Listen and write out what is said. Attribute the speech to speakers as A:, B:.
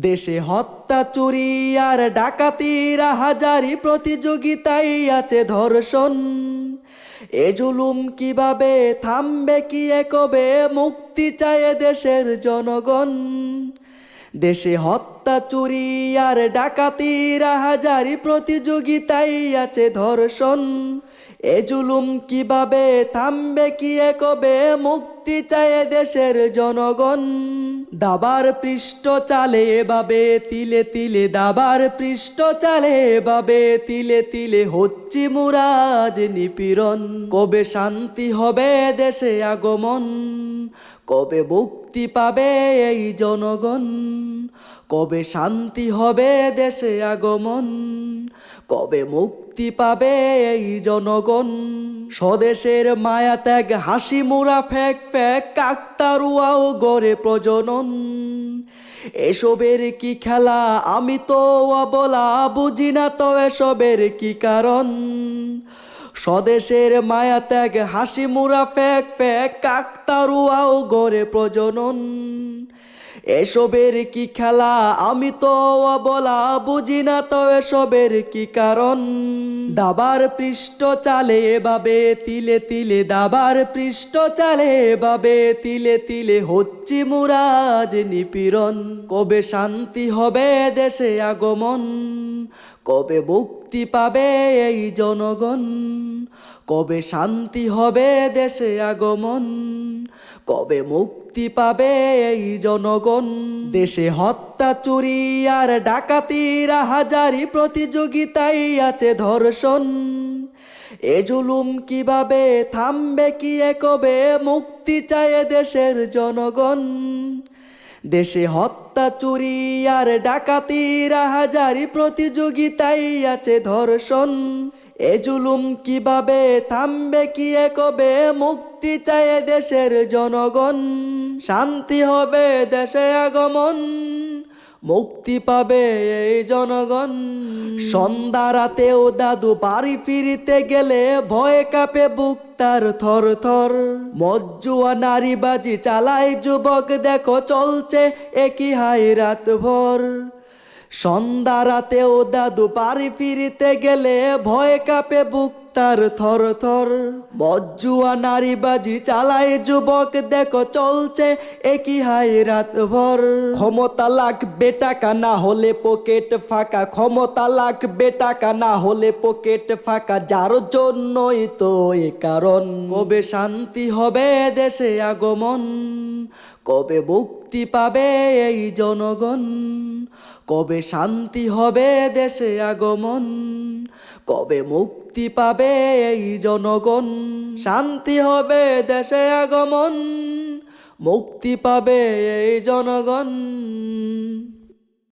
A: দেশে হত্যা, চুরি আর ডাকাতির হাজারি প্রতিযোগিতাই আছে ধর্ষণ। এ জুলুম কীভাবে থামবে কি কবে মুক্তি চায় দেশের জনগণ? দেশে হত্যা, চুরি আর ডাকাতির হাজারি প্রতিযোগিতাই আছে ধর্ষণ। এ জুলুম কীভাবে থামবে কি কবে মুক্তি চায় দেশের জনগণ। দাবার পৃষ্ঠ চালে বাবে তিলে তিলে দাবার পৃষ্ঠ চালে বাবে তিলে তিলে হচ্ছি মুরাজ নিপীড়ন। কবে শান্তি হবে দেশে আগমন? কবে মুক্তি পাবে এই জনগণ? কবে শান্তি হবে দেশে আগমন? কবে মুক্তি পাবে এই জনগণ? স্বদেশের মায়া ত্যাগ, হাসি মুরা ফেক ফেক কাকতারুয়াও গড়ে প্রজনন। এসবের কি খেলা? আমি তো বলা বুঝি না তো এসবের কি কারণ? স্বদেশের মায়া ত্যাগ, হাসি মুরা ফেক ফেক কাকতারুয়াও গড়ে প্রজনন। এসবের কি খেলা? আমি তো বলা বুঝি না তো এসবের কি কারণ? দাবার পৃষ্ঠ চালে বাবে তিলে তিলে, দাবার পৃষ্ঠ চালে বাবে তিলে তিলে হচ্ছি মুরাজ নিপীড়ন। কবে শান্তি হবে দেশে আগমন? কবে মুক্তি পাবে এই জনগণ? কবে শান্তি হবে দেশে আগমন? কবে মুক্তি পাবে এই জনগণ? দেশে হত্যা, চুরি আর ডাকাতির হাজারি প্রতিযোগিতায় আছে ধর্ষণ। এ জুলুম কীভাবে থামবে, কি কবে মুক্তি চায় দেশের জনগণ? দেশে হত্যা, চুরি আর ডাকাতির হাজারি প্রতিযোগিতায় আছে ধর্ষণ। এ জুলুম কীভাবে থামবে, কি কবে মুক্তি চায় দেশের জনগণ। শান্তি হবে দেশে আগমন। মুক্তি পাবে এই জনগণ। সন্ধ্যা রাতেও দাদু বাড়ি ফিরিতে গেলে ভয়ে কাপে বুক তার থর থর। মজ্জুয়া নারীবাজি চালায় যুবক, দেখো চলছে একই হাই রাত ভর। সন্ধ্যা রাতেও দাদু বাড়ি ফিরিতে গেলে ভয় কাপে বুক তার থর থর। মজ্জুয়া নারীবাজি চালায় যুবক, দেখো চলছে একই হাই রাত ভর ক্ষমতা লাগবে টাকা, না হলে পকেট ফাঁকা। ক্ষমতা লাগবে টাকা, না হলে পকেট ফাঁকা। যার জন্যই তো এ কারণ। কবে শান্তি হবে দেশে আগমন? কবে মুক্তি পাবে এই জনগণ? কবে শান্তি হবে দেশে আগমন? কবে মুক্তি পাবে এই জনগণ? শান্তি হবে দেশে আগমন? মুক্তি পাবে এই জনগণ?